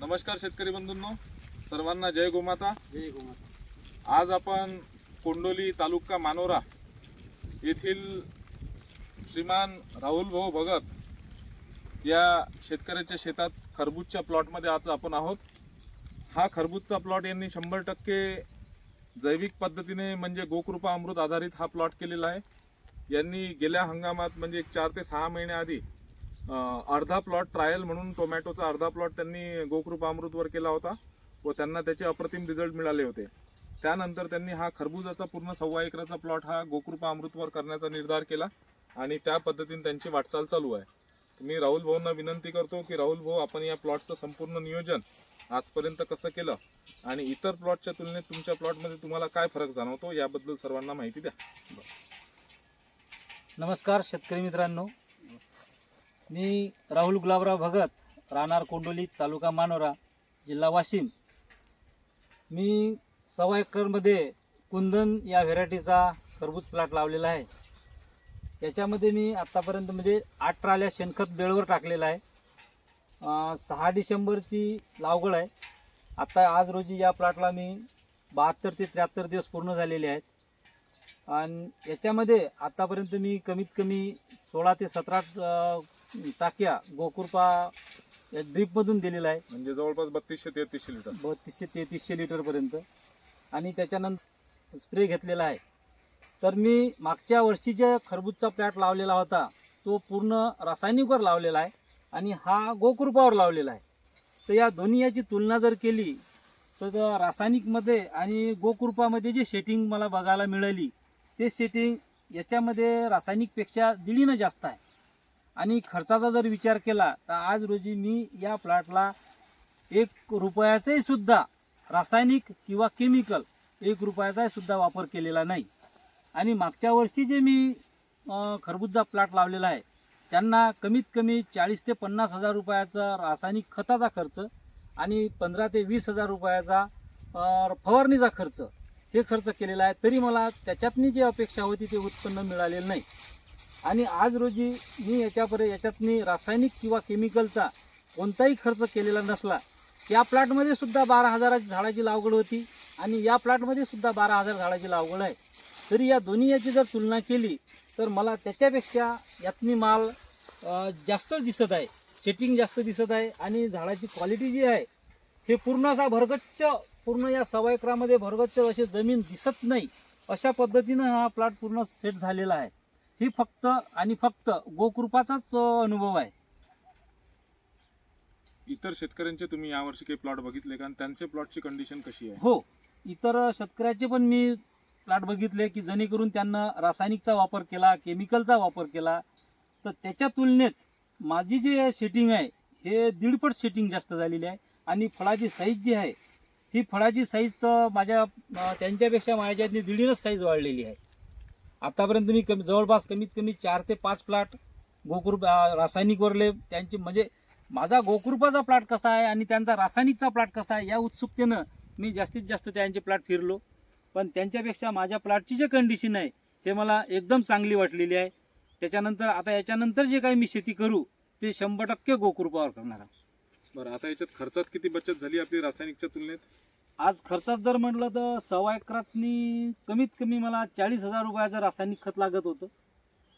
नमस्कार शेतकरी बंधूंनो सर्वांना जय गोमाता. जय गोमाता. आज आपण कोंडोली तालुका मानोरा येथील श्रीमान राहुल भाऊ भगत या शेतकऱ्याच्या शेतात खरबूजच्या प्लॉटमध्ये आज आपण आहोत. हा खरबूजचा प्लॉट यांनी शंभर टक्के जैविक पद्धतीने म्हणजे गोकृपा अमृत आधारित हा प्लॉट केलेला आहे. यांनी गेल्या हंगामात म्हणजे एक चार ते सहा महिन्याआधी अर्धा प्लॉट ट्रायल म्हणून टोमॅटोचा अर्धा प्लॉट त्यांनी गोकृपा अमृतवर केला होता व त्यांना त्याचे अप्रतिम रिझल्ट मिळाले होते. त्यानंतर त्यांनी हा खरबुजाचा पूर्ण सव्वा एकराचा प्लॉट हा गोकृपा अमृतवर करण्याचा निर्धार केला आणि त्या पद्धतीने त्यांची वाटचाल चालू आहे. मी राहुल भाऊंना विनंती करतो की राहुल भाऊ आपण या प्लॉटचं संपूर्ण नियोजन आजपर्यंत कसं केलं आणि इतर प्लॉटच्या तुलनेत तुमच्या प्लॉटमध्ये तुम्हाला काय फरक जाणवतो याबद्दल सर्वांना माहिती द्या. नमस्कार शेतकरी मित्रांनो. मी राहुल गुलाबराव भगत राहणार कोंडोली तालुका मानोरा जिल्हा वाशिम. मी सव्वा एकरमध्ये कुंदन या व्हेरायटीचा खरबूज प्लॉट लावलेला आहे. याच्यामध्ये मी आत्तापर्यंत म्हणजे आठ ट्राल्या शेणखत बेळवर टाकलेला आहे. सहा डिसेंबरची लागवड आहे. आत्ता आज रोजी या प्लॉटला मी बहात्तर ते त्र्याहत्तर दिवस पूर्ण झालेले आहेत. आणि याच्यामध्ये आत्तापर्यंत मी कमीत कमी सोळा ते सतरा टाक्या गोकुरपा या ड्रीपमधून दिलेला आहे. म्हणजे जवळपास बत्तीसशे तेहतीसशे लिटर. बत्तीसशे तेहतीसशे लिटरपर्यंत आणि त्याच्यानंतर स्प्रे घेतलेला आहे. तर मी मागच्या वर्षीच्या खरबूजचा प्लॅट लावलेला होता तो पूर्ण रासायनिकवर लावलेला आहे आणि हा गोकृपावर लावलेला आहे. तर या दोन्ही याची तुलना जर केली तर रासायनिकमध्ये आणि गोकृपामध्ये जे सेटिंग मला बघायला मिळाली ते सेटिंग याच्यामध्ये रासायनिकपेक्षा दीडीनं जास्त आहे. आणि खर्चाचा जर विचार केला तर आज रोजी मी या प्लॉटला एक रुपयाचाही सुद्धा रासायनिक किंवा केमिकल एक रुपयाचाही सुद्धा वापर केलेला नाही. आणि मागच्या वर्षी जे मी खरबूजचा प्लॉट लावलेला आहे त्यांना कमीत कमी चाळीस ते पन्नास हजार रुपयाचा रासायनिक खताचा खर्च आणि पंधरा ते वीस हजार रुपयाचा फवारणीचा खर्च हे खर्च केलेला आहे. तरी मला त्याच्यातनी जी अपेक्षा होती ते उत्पन्न मिळालेलं नाही. आणि आज रोजी मी याच्यापर्यंत याच्यातनी रासायनिक किंवा केमिकलचा कोणताही खर्च केलेला नसला या प्लॉटमध्ये सुद्धा बारा हजाराची झाडाची लागवड होती आणि या प्लॉटमध्ये सुद्धा बारा हजार झाडाची लागवड आहे. तरी या दोन्ही याची जर तुलना केली तर मला त्याच्यापेक्षा यातनी माल जास्त दिसत आहे. सेटिंग जास्त दिसत आहे आणि झाडाची क्वालिटी जी आहे हे पूर्ण असा भरगच्च पूर्ण या सवायकरामध्ये भरगच्च अशी जमीन दिसत नाही अशा पद्धतीनं हा प्लॉट पूर्ण सेट झालेला आहे. ही फक्त आणि फक्त गोकृपाचाच अनुभव आहे. इतर शेतकऱ्यांचे तुम्ही यावर्षी काही प्लॉट बघितले का? आणि त्यांचे प्लॉटची कंडिशन कशी आहे? हो. इतर शेतकऱ्याचे पण मी प्लॉट बघितले की जेणेकरून त्यांना रासायनिकचा वापर केला केमिकलचा वापर केला तर त्याच्या तुलनेत माझी जी सेटिंग आहे हे दीडपट सेटिंग जास्त झालेली आहे आणि फळाची साईज जी आहे ही फळाची साईज तर माझ्या त्यांच्यापेक्षा माझ्यातनी दीडीनच साईज वाढलेली आहे. आतापर्यंत मी कमी जवळपास कमीत कमी चार ते पाच प्लॉट गोकृप रासायनिक वरले त्यांचे म्हणजे माझा गोकृपाचा प्लॉट कसा आहे आणि त्यांचा रासायनिकचा प्लॉट कसा आहे या उत्सुकतेनं मी जास्तीत जास्त त्यांचे प्लॉट फिरलो. पण त्यांच्यापेक्षा माझ्या प्लॉटची जे कंडिशन आहे ते मला एकदम चांगली वाटलेली आहे. त्याच्यानंतर आता याच्यानंतर जे काही मी शेती करू ते शंभर टक्के गोकृपावर करणार आहे. बरं आता याच्यात खर्चात किती बचत झाली आपली रासायनिकच्या तुलनेत? आज खर्चात जर म्हटलं तर सव्वा एकरातनी कमीत कमी मला चाळीस हजार रुपयाचं रासायनिक खत लागत होतं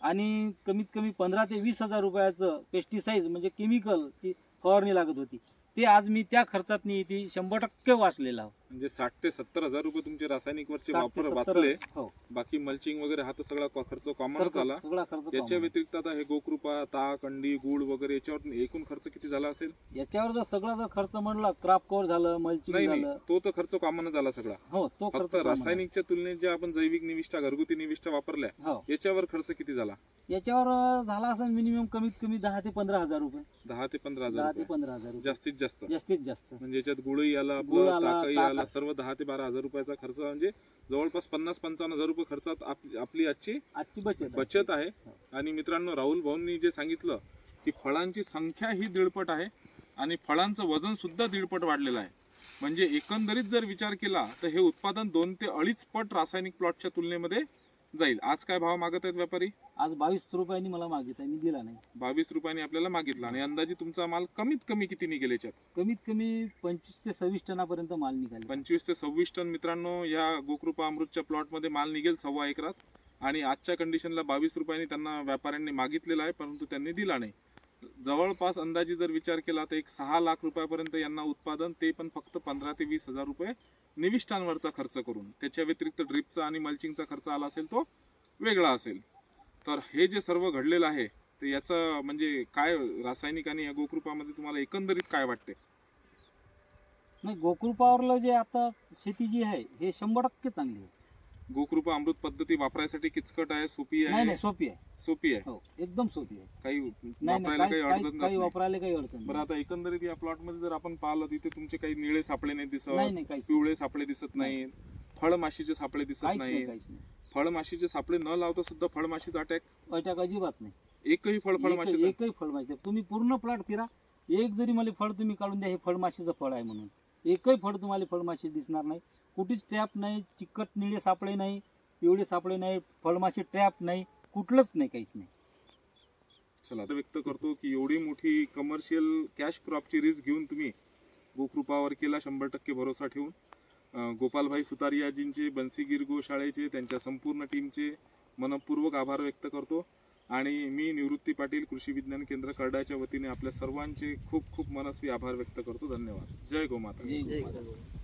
आणि कमीत कमी पंधरा ते वीस हजार रुपयाचं पेस्टिसाईज म्हणजे केमिकलची फवारणी लागत होती ते आज मी त्या खर्चातनी ती शंभर टक्के वाचलेला आहो. म्हणजे साठ ते सत्तर हजार रुपये तुमचे रासायनिकवरचे साठ ते वापर वाचले. हो. बाकी मल्चिंग वगैरे हा तर सगळा खर्च कॉमनच खर्च- झाला. याच्या. व्यतिरिक्त आता हे गोकृपा ताक अंडी गुळ वगैरे याच्यावर एकूण खर्च किती झाला असेल? याच्यावर जर सगळा जर खर्च म्हणला क्रॉप कव्हर झालं मल्चिंग नाही तो तर खर्च कॉमन झाला सगळा. हो तो खर्च फक्त. रासायनिकच्या तुलनेत जे आपण जैविक निविष्ठा घरगुती निविष्ठा वापरल्या हो. याच्यावर खर्च किती झाला? याच्यावर झाला असेल मिनिमम कमीत कमी दहा ते पंधरा हजार रुपये. दहा ते पंधरा दहा हजार ते पंधरा हजार जास्तीत जास्त. जास्तीत जास्त. म्हणजे याच्यात गुळही आला गुळ आला, आला सर्व दहा ते बारा हजार रुपयाचा खर्च म्हणजे जवळपास पन्नास पंचावन्न हजार रुपये खर्चात आप- आपली आजची आजची बचत आहे. बचत आहे. आणि मित्रांनो राहुल भाऊंनी जे सांगितलं की फळांची संख्या ही दीडपट आहे आणि फळांचं वजन सुद्धा दीडपट वाढलेलं आहे. म्हणजे एकंदरीत जर विचार केला तर हे उत्पादन दोन ते अडीच पट रासायनिक प्लॉटच्या तुलनेमध्ये जाईल. आज काय भाव मागत आहेत व्यापारी? आज बावीस रुपयांनी मला मागित आहे. मी दिला नाही. बावीस रुपयांनी आपल्याला मागितला आणि अंदाजे तुमचा माल कमीत कमी किती निघेल याच्यात? कमीत कमी पंचवीस ते सव्वीस टनापर्यंत माल निघाले. पंचवीस ते सव्वीस टन मित्रांनो या गोकृपा अमृतच्या प्लॉटमध्ये माल निघेल सव्वा एकरात. आणि आजच्या कंडिशनला बावीस रुपयांनी त्यांना व्यापाऱ्यांनी मागितलेला आहे परंतु त्यांनी दिला नाही. जवळपास अंदाजे जर विचार केला तर एक सहा लाख रुपयापर्यंत यांना उत्पादन ते पण फक्त पंधरा ते वीस हजार रुपये निविष्ठांवरचा खर्च करून. त्याच्या व्यतिरिक्त ड्रिपचा आणि मल्चिंगचा खर्च आला असेल तो वेगळा असेल. तर हे जे सर्व घडलेलं आहे ते याचं म्हणजे काय रासायनिक आणि या गोकृपामध्ये तुम्हाला एकंदरीत काय वाटते नाही गोकृपावरलं जे आता शेती जी आहे हे शंभर टक्के चांगली आहे. गोकृपा अमृत पद्धती वापरायसाठी किचकट आहे सोपी नाही आहे? नाही सोपी आहे. सोपी आहे? हो एकदम सोपी आहे. काही नाही नाही वापरायला काही काही काही अडचण काही नाही. वापरायला काही अडचण बरं नाही. आता एकंदरीत या प्लॉटमध्ये जर आपण पाहिलं तिथे तुमचे काही निळे सापळे नाही दिसत नाही नाही काहीच पिवळे सापळे दिसत नाहीत फळमाशीचे सापळे दिसत काहीच नाही नाहीत. काहीच नाही. फळमाशीचे सापळे न लावता सुद्धा फळमाशीचा अटॅक? अटॅक अजिबात नाही. एकही फळ एक- फळमाशीचा एकही फळ माहिती तुम्ही पूर्ण प्लॉट फिरा एक जरी मला फळ तुम्ही काढून द्या हे फळमाशीचं फळ आहे म्हणून. एकही फळ तुम्हाला फळमाशी दिसणार नाही. कुठेच ट्रॅप नाही चिकट निळे सापळे नाही पिवळे सापळे नाही फळमाशी ट्रॅप नाही कुठलंच नाही काहीच नाही. चला आता व्यक्त करतो की एवढी मोठी कमर्शियल कॅश क्रॉपची रिस्क घेऊन तुम्ही गोकृपावर केला शंभर टक्के भरोसा ठेवून. गोपालभाई सुतारियाजींचे बन्सीगीर गोशाळेचे त्यांच्या संपूर्ण टीमचे मनपूर्वक आभार व्यक्त करतो. आणि मी निवृत्ती पाटील कृषी विज्ञान केंद्र करडाच्या वतीने आपल्या सर्वांचे खूप खूप मनस्वी आभार व्यक्त करतो. धन्यवाद. जय गोमाता जय गोमाता.